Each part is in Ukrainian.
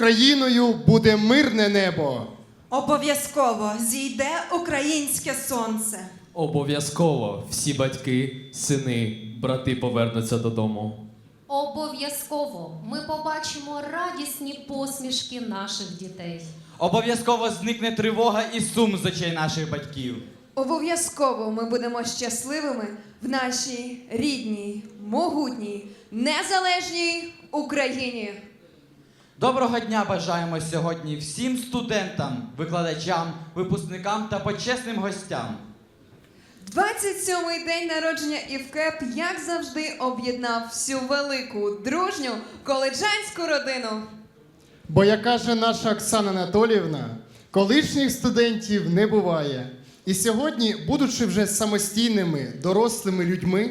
Україною буде мирне небо. Обов'язково зійде українське сонце. Обов'язково всі батьки, сини, брати повернуться додому. Обов'язково ми побачимо радісні посмішки наших дітей. Обов'язково зникне тривога і сум з очей наших батьків. Обов'язково ми будемо щасливими в нашій рідній, могутній, незалежній Україні. Доброго дня бажаємо сьогодні всім студентам, викладачам, випускникам та почесним гостям. 27-й день народження ІВКЕП, як завжди, об'єднав всю велику, дружню коледжанську родину. Бо, як каже наша Оксана Анатоліївна, колишніх студентів не буває. І сьогодні, будучи вже самостійними, дорослими людьми,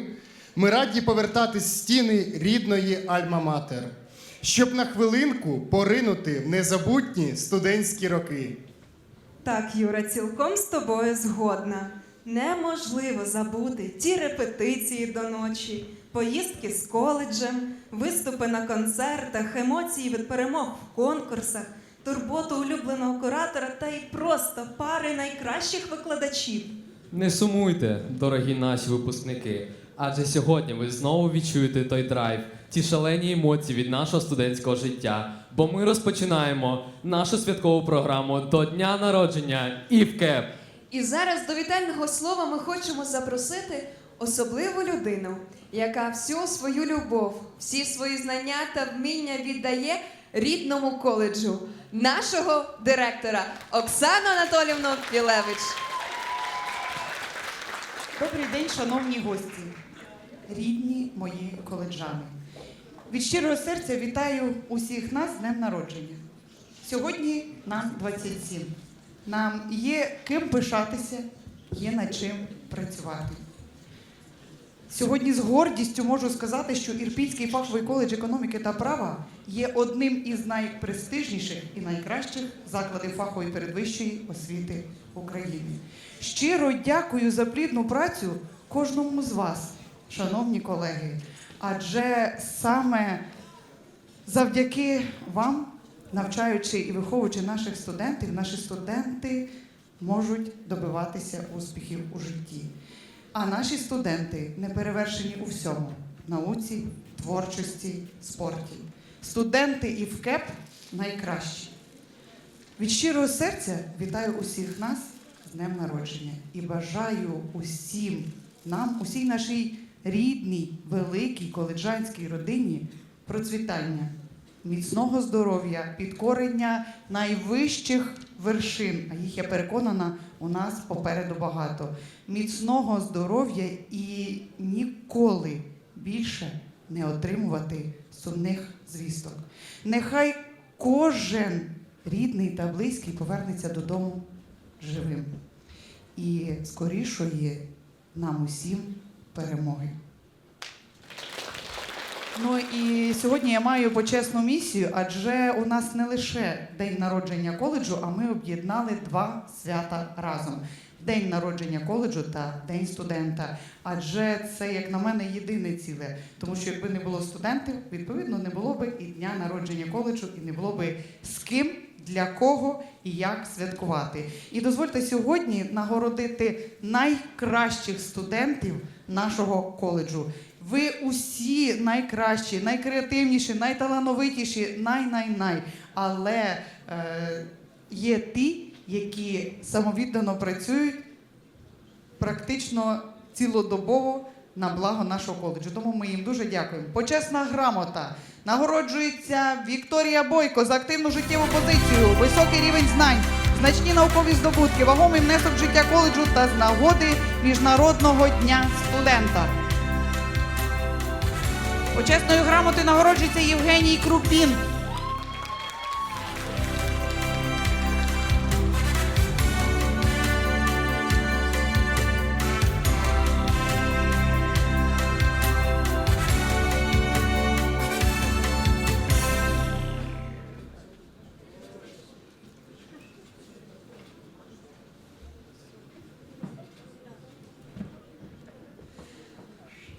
ми раді повертатись стіни рідної Альма-Матер, щоб на хвилинку поринути в незабутні студентські роки. Так, Юра, цілком з тобою згодна. Неможливо забути ті репетиції до ночі, поїздки з коледжем, виступи на концертах, емоції від перемог в конкурсах, турботу улюбленого куратора та й просто пари найкращих викладачів. Не сумуйте, дорогі наші випускники, адже сьогодні ви знову відчуєте той драйв, ті шалені емоції від нашого студентського життя. Бо ми розпочинаємо нашу святкову програму до дня народження ІВКЕП. І зараз до вітального слова ми хочемо запросити особливу людину, яка всю свою любов, всі свої знання та вміння віддає рідному коледжу, нашого директора Оксану Анатолівну Філевич. Добрий день, шановні гості, рідні мої коледжани. Від щирого серця вітаю усіх нас з днем народження. Сьогодні нам 27. Нам є ким пишатися, є над чим працювати. Сьогодні з гордістю можу сказати, що Ірпінський фаховий коледж економіки та права є одним із найпрестижніших і найкращих закладів фахової передвищої освіти України. Щиро дякую за плідну працю кожному з вас, шановні колеги. Адже саме завдяки вам, навчаючи і виховуючи наших студентів, наші студенти можуть добиватися успіхів у житті. А наші студенти не перевершені у всьому науці, творчості, спорті. Студенти і ВКЕП найкращі. Від щирого серця вітаю усіх нас з днем народження і бажаю усім нам, усій нашій рідній, великій коледжанській родині процвітання, міцного здоров'я, підкорення найвищих вершин. А їх я переконана, у нас попереду багато. Міцного здоров'я і ніколи більше не отримувати сумних звісток. Нехай кожен рідний та близький повернеться додому живим і скорішої нам усім перемоги. Ну і сьогодні я маю почесну місію, адже у нас не лише день народження коледжу, а ми об'єднали два свята разом: день народження коледжу та день студента. Адже це, як на мене, єдине ціле. Тому що якби не було студентів, відповідно не було би і дня народження коледжу, і не було би з ким, для кого і як святкувати. І дозвольте сьогодні нагородити найкращих студентів нашого коледжу. Ви усі найкращі, найкреативніші, найталановитіші, най-най-най. Але е, є ті, які самовіддано працюють практично цілодобово на благо нашого коледжу. Тому ми їм дуже дякуємо. Почесна грамота. Нагороджується Вікторія Бойко за активну життєву позицію, високий рівень знань, значні наукові здобутки, вагомий внесок в життя коледжу та з нагоди Міжнародного дня студента. Почесною грамотою нагороджується Євгеній Крупін.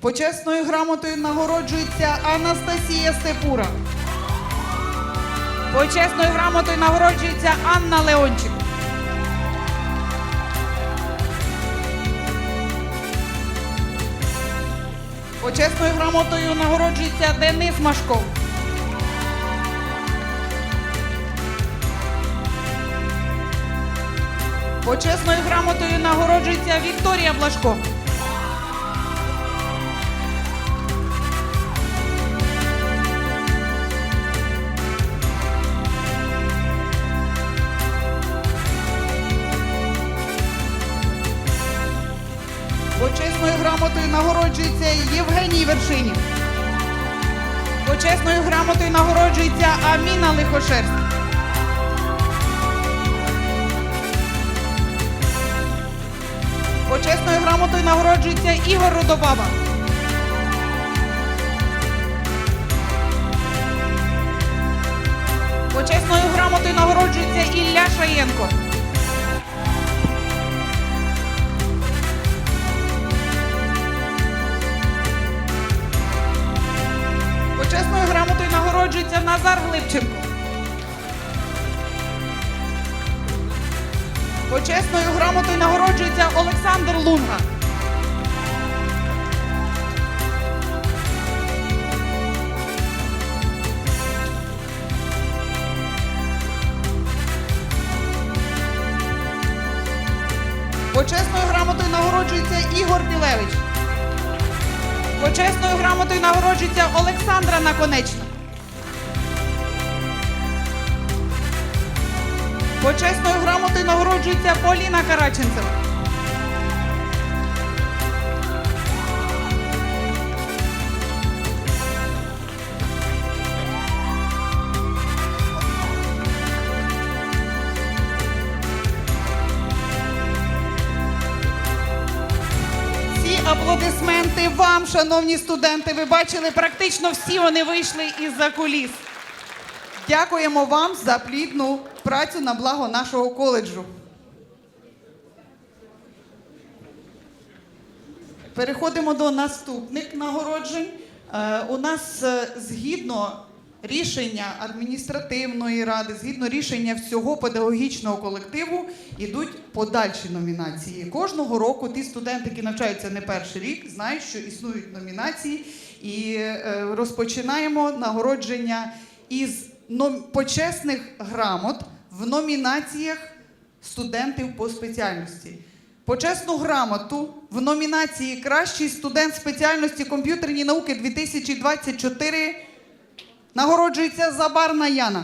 Почесною грамотою нагороджується Анастасія Степура. Почесною грамотою нагороджується Анна Леончик. Почесною грамотою нагороджується Денис Машков. Почесною грамотою нагороджується Вікторія Блашко. Почесною грамотою нагороджується Євгеній Вершинів. Почесною грамотою нагороджується Аміна Лихошерст. Почесною грамотою нагороджується Ігор Рудобаба. Почесною грамотою нагороджується Ілля Шаєнко. Назар Глибченко. Почесною грамотою нагороджується Олександр Лунга. Почесною грамотою нагороджується Ігор Білевич. Почесною грамотою нагороджується Олександра Наконечна. Почесною грамотою нагороджується Поліна Караченцева. Ці аплодисменти вам, шановні студенти. Ви бачили, практично всі вони вийшли із-за куліс. Дякуємо вам за плідну працю на благо нашого коледжу. Переходимо до наступних нагороджень. Е, у нас е, згідно рішення адміністративної ради, згідно рішення всього педагогічного колективу, йдуть подальші номінації. Кожного року ті студенти, які навчаються не перший рік, знають, що існують номінації, і е, розпочинаємо нагородження із почесних грамот в номінаціях студентів по спеціальності. Почесну грамоту в номінації Кращий студент спеціальності комп'ютерні науки 2024 нагороджується Забарна Яна.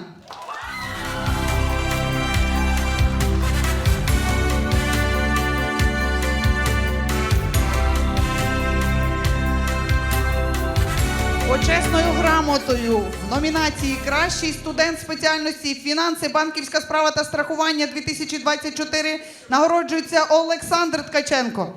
Почесною грамотою в номінації Кращий студент спеціальності фінанси, банківська справа та страхування 2024 нагороджується Олександр Ткаченко.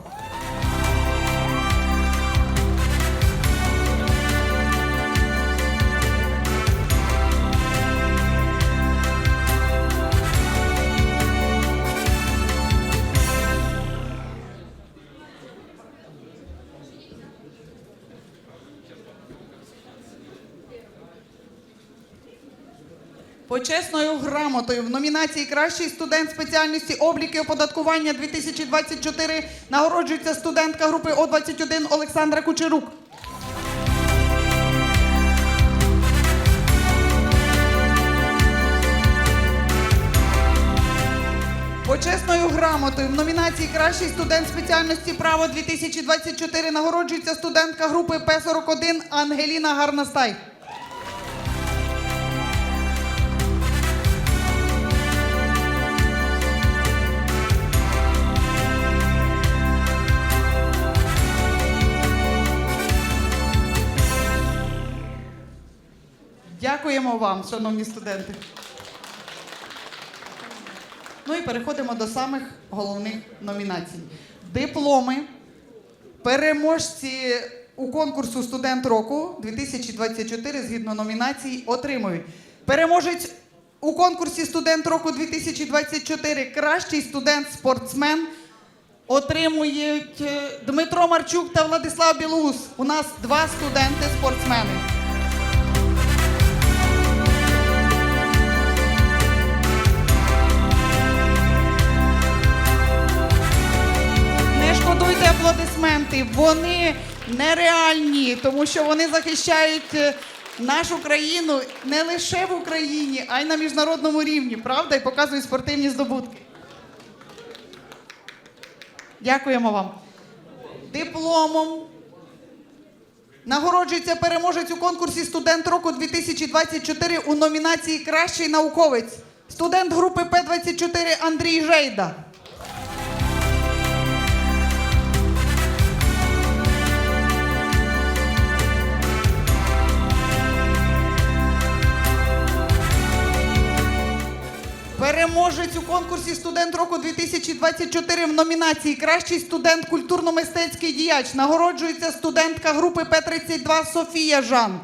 Почесною грамотою в номінації Кращий студент спеціальності обліки оподаткування 2024 нагороджується студентка групи О21 Олександра Кучерук. Почесною грамотою в номінації Кращий студент спеціальності право 2024 нагороджується студентка групи П41 Ангеліна Гарнастай. Дякуємо вам, шановні студенти. Ну і переходимо до самих головних номінацій. Дипломи, переможці у конкурсу Студент року 2024 згідно номінацій отримують. Переможець у конкурсі Студент року 2024 кращий студент-спортсмен отримують е, Дмитро Марчук та Владислав Білоус. У нас два студенти-спортсмени. Аплодисменти. Вони нереальні, тому що вони захищають е, нашу країну не лише в Україні, а й на міжнародному рівні, правда? І показують спортивні здобутки. Дякуємо вам. Дипломом нагороджується переможець у конкурсі Студент року 2024 у номінації Кращий науковець. Студент групи П-24 Андрій Жейда. Переможець у конкурсі Студент року 2024 в номінації Кращий студент культурно-мистецький діяч. Нагороджується студентка групи П-32 Софія Жан.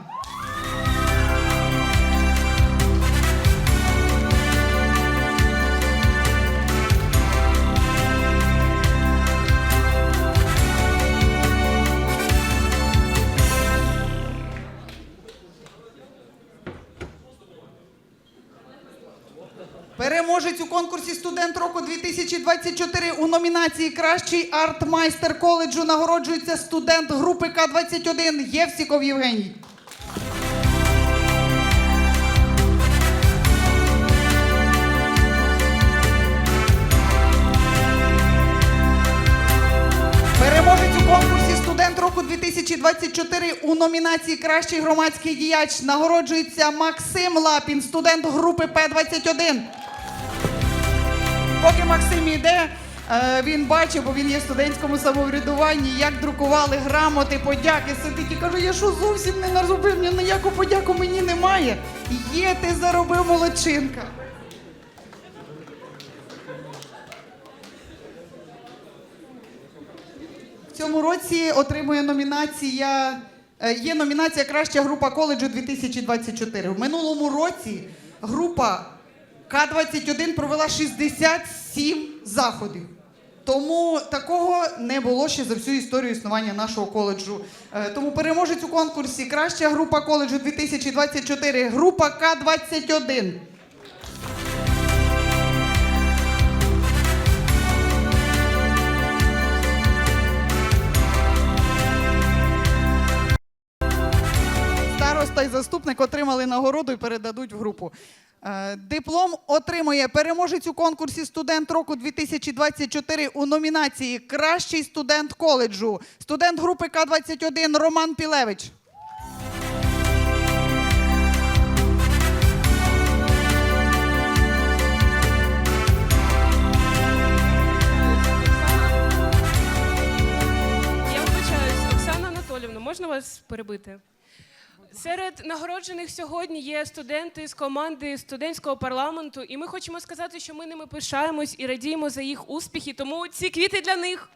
Переможець у конкурсі Студент року 2024 у номінації Кращий арт-майстер коледжу нагороджується студент групи К-21 Євсіков Євгеній. Переможець у конкурсі Студент року 2024 у номінації Кращий громадський діяч нагороджується Максим Лапін, студент групи П-21. Поки Максим йде, е, він бачив, бо він є в студентському самоврядуванні, як друкували грамоти, подяки. Сидить і каже, я що зовсім не наробив, ні ніяку подяку мені немає. Є, ти заробив молодчинка. В цьому році отримує номінація. е, Є номінація Краща група коледжу 2024. В минулому році група К-21 провела 67 заходів. Тому такого не було ще за всю історію існування нашого коледжу. Е, Тому переможець у конкурсі Краща група коледжу 2024, група К-21. Староста і заступник отримали нагороду і передадуть в групу. Е, Диплом отримує переможець у конкурсі Студент року 2024 у номінації Кращий студент коледжу. Студент групи К-21 Роман Пілевич. Я вибачаюсь, Оксана Анатолівна, можна вас перебити? Серед нагороджених сьогодні є студенти з команди студентського парламенту, і ми хочемо сказати, що ми ними пишаємось і радіємо за їх успіхи, тому ці квіти для них.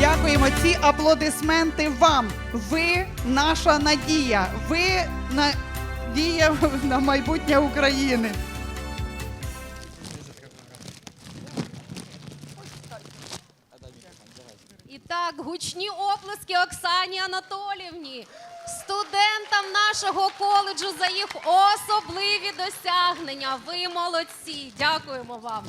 Дякуємо. Ці аплодисменти вам. Ви наша надія. Ви надія на майбутнє України. Так, гучні оплески Оксані Анатолівні, студентам нашого коледжу за їх особливі досягнення. Ви молодці. Дякуємо вам.